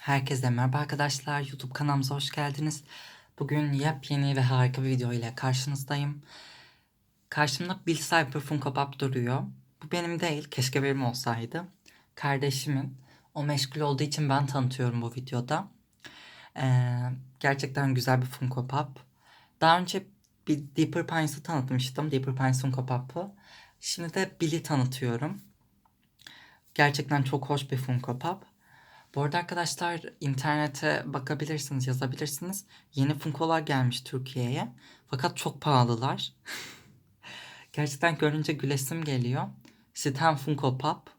Herkese merhaba arkadaşlar. YouTube kanalımıza hoş geldiniz. Bugün yepyeni ve harika bir video ile karşınızdayım. Karşımda Bill Cipher Funko Pop duruyor. Bu benim değil. Keşke benim olsaydı. Kardeşimin. O meşgul olduğu için ben tanıtıyorum bu videoda. Ee, gerçekten güzel bir Funko Pop. Daha önce bir Deeper Pines'ı tanıtmıştım. Deeper Pines Funko Pop'u. Şimdi de Bill'i tanıtıyorum. Gerçekten çok hoş bir Funko Pop. Bu arada arkadaşlar internete bakabilirsiniz, yazabilirsiniz. Yeni Funko'lar gelmiş Türkiye'ye. Fakat çok pahalılar. Gerçekten görünce gülesim geliyor. Stan Funko Pop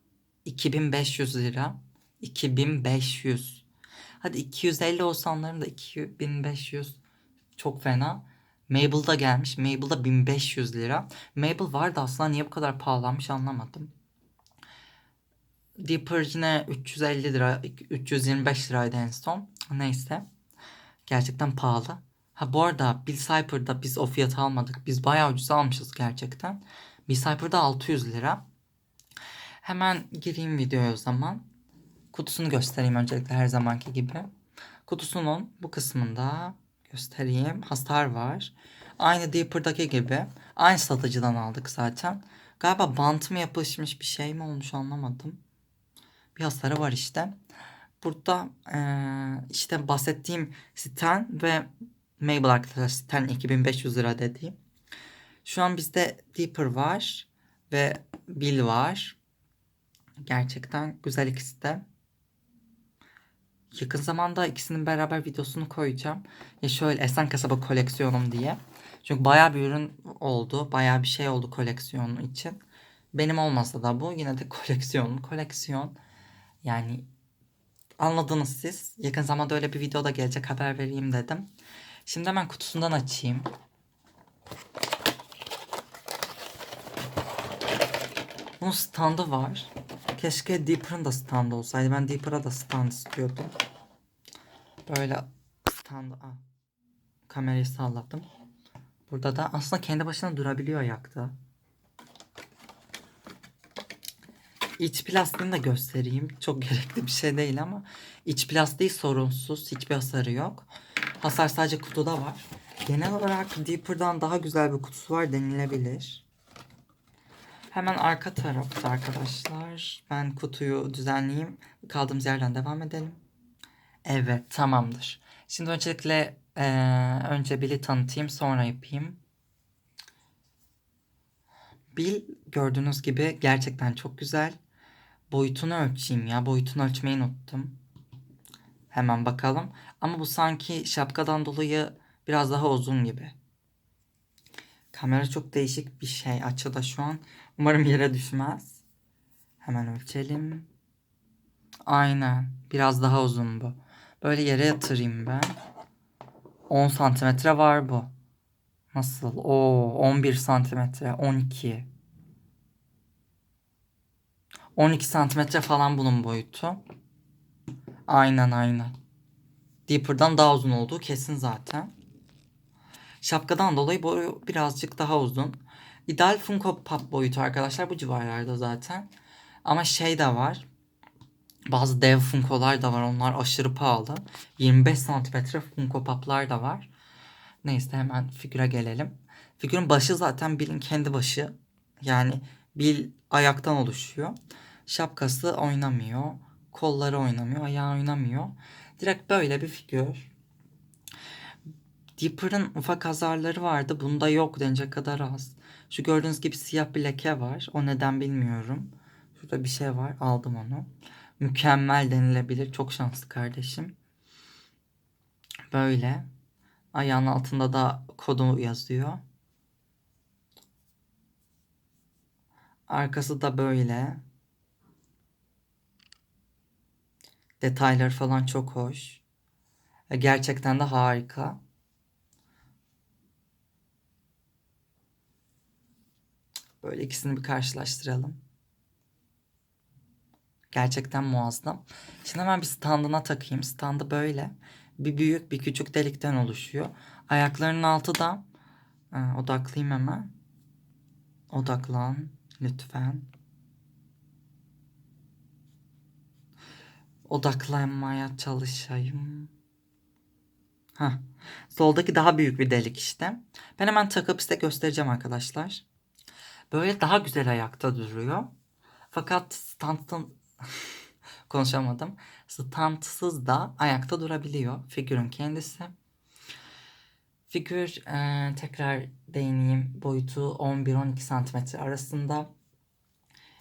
2500 lira. 2500. Hadi 250 olsa da 2500 çok fena. Mabel da gelmiş. Mabel da 1500 lira. Mabel vardı aslında niye bu kadar pahalanmış anlamadım. Deeper yine 350 lira, 325 liraydı en son. Neyse. Gerçekten pahalı. Ha bu arada Bill Cipher'da biz o fiyatı almadık. Biz bayağı ucuz almışız gerçekten. Bill Cipher'da 600 lira. Hemen gireyim videoya o zaman. Kutusunu göstereyim öncelikle her zamanki gibi. Kutusunun bu kısmında göstereyim. Hasar var. Aynı Deeper'daki gibi. Aynı satıcıdan aldık zaten. Galiba bant mı yapışmış bir şey mi olmuş anlamadım bir hasarı var işte. Burada ee, işte bahsettiğim Stan ve Mabel arkadaşlar Stan 2500 lira dediğim. Şu an bizde Deeper var ve Bill var. Gerçekten güzel ikisi de. Yakın zamanda ikisinin beraber videosunu koyacağım. Ya şöyle Esen Kasaba koleksiyonum diye. Çünkü baya bir ürün oldu. Baya bir şey oldu koleksiyonu için. Benim olmasa da bu yine de koleksiyon. Koleksiyon. Yani anladınız siz. Yakın zamanda öyle bir video da gelecek haber vereyim dedim. Şimdi hemen kutusundan açayım. Bunun standı var. Keşke Deeper'ın da standı olsaydı. Ben Deeper'a da stand istiyordum. Böyle stand... Aa, kamerayı salladım. Burada da aslında kendi başına durabiliyor ayakta. İç plastiğini de göstereyim. Çok gerekli bir şey değil ama iç plastiği sorunsuz. Hiçbir hasarı yok. Hasar sadece kutuda var. Genel olarak Deeper'dan daha güzel bir kutusu var denilebilir. Hemen arka tarafta arkadaşlar. Ben kutuyu düzenleyeyim. Kaldığımız yerden devam edelim. Evet tamamdır. Şimdi öncelikle ee, önce Bill'i tanıtayım sonra yapayım. Bill gördüğünüz gibi gerçekten çok güzel. Boyutunu ölçeyim ya. Boyutunu ölçmeyi unuttum. Hemen bakalım. Ama bu sanki şapkadan dolayı biraz daha uzun gibi. Kamera çok değişik bir şey açıda şu an. Umarım yere düşmez. Hemen ölçelim. Aynen. Biraz daha uzun bu. Böyle yere yatırayım ben. 10 santimetre var bu. Nasıl? Oo, 11 santimetre. 12. 12 santimetre falan bunun boyutu. Aynen aynen. Deeper'dan daha uzun olduğu kesin zaten. Şapkadan dolayı boyu birazcık daha uzun. İdeal Funko Pop boyutu arkadaşlar bu civarlarda zaten. Ama şey de var. Bazı dev Funko'lar da var. Onlar aşırı pahalı. 25 santimetre Funko Pop'lar da var. Neyse hemen figüre gelelim. Figürün başı zaten Bill'in kendi başı. Yani Bill ayaktan oluşuyor. Şapkası oynamıyor. Kolları oynamıyor. Ayağı oynamıyor. Direkt böyle bir figür. Deeper'ın ufak hasarları vardı. Bunda yok denecek kadar az. Şu gördüğünüz gibi siyah bir leke var. O neden bilmiyorum. Şurada bir şey var. Aldım onu. Mükemmel denilebilir. Çok şanslı kardeşim. Böyle. Ayağın altında da kodu yazıyor. Arkası da böyle. Detayları falan çok hoş. Gerçekten de harika. Böyle ikisini bir karşılaştıralım. Gerçekten muazzam. Şimdi hemen bir standına takayım. Standı böyle. Bir büyük bir küçük delikten oluşuyor. Ayaklarının altı da ha, odaklayayım hemen. Odaklan lütfen. Odaklanmaya çalışayım. Hah. Soldaki daha büyük bir delik işte. Ben hemen takıp size göstereceğim arkadaşlar. Böyle daha güzel ayakta duruyor. Fakat standın konuşamadım. Standsız da ayakta durabiliyor figürün kendisi. Figür e, tekrar değineyim boyutu 11-12 santimetre arasında.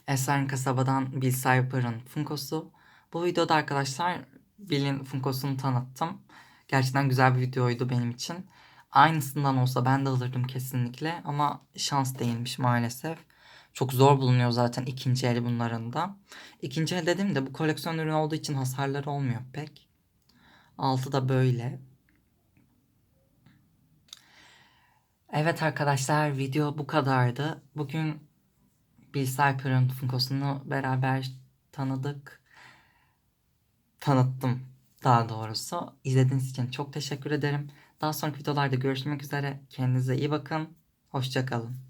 Eser kasabadan Bill Cipher'ın Funko'su. Bu videoda arkadaşlar Bill'in Funko'sunu tanıttım. Gerçekten güzel bir videoydu benim için. Aynısından olsa ben de alırdım kesinlikle ama şans değilmiş maalesef. Çok zor bulunuyor zaten ikinci el bunların da. İkinci el dedim de bu koleksiyon ürünü olduğu için hasarları olmuyor pek. Altı da böyle. Evet arkadaşlar video bu kadardı. Bugün Bill Cipher'ın Funko'sunu beraber tanıdık. Tanıttım daha doğrusu. İzlediğiniz için çok teşekkür ederim. Daha sonraki videolarda görüşmek üzere. Kendinize iyi bakın. Hoşçakalın.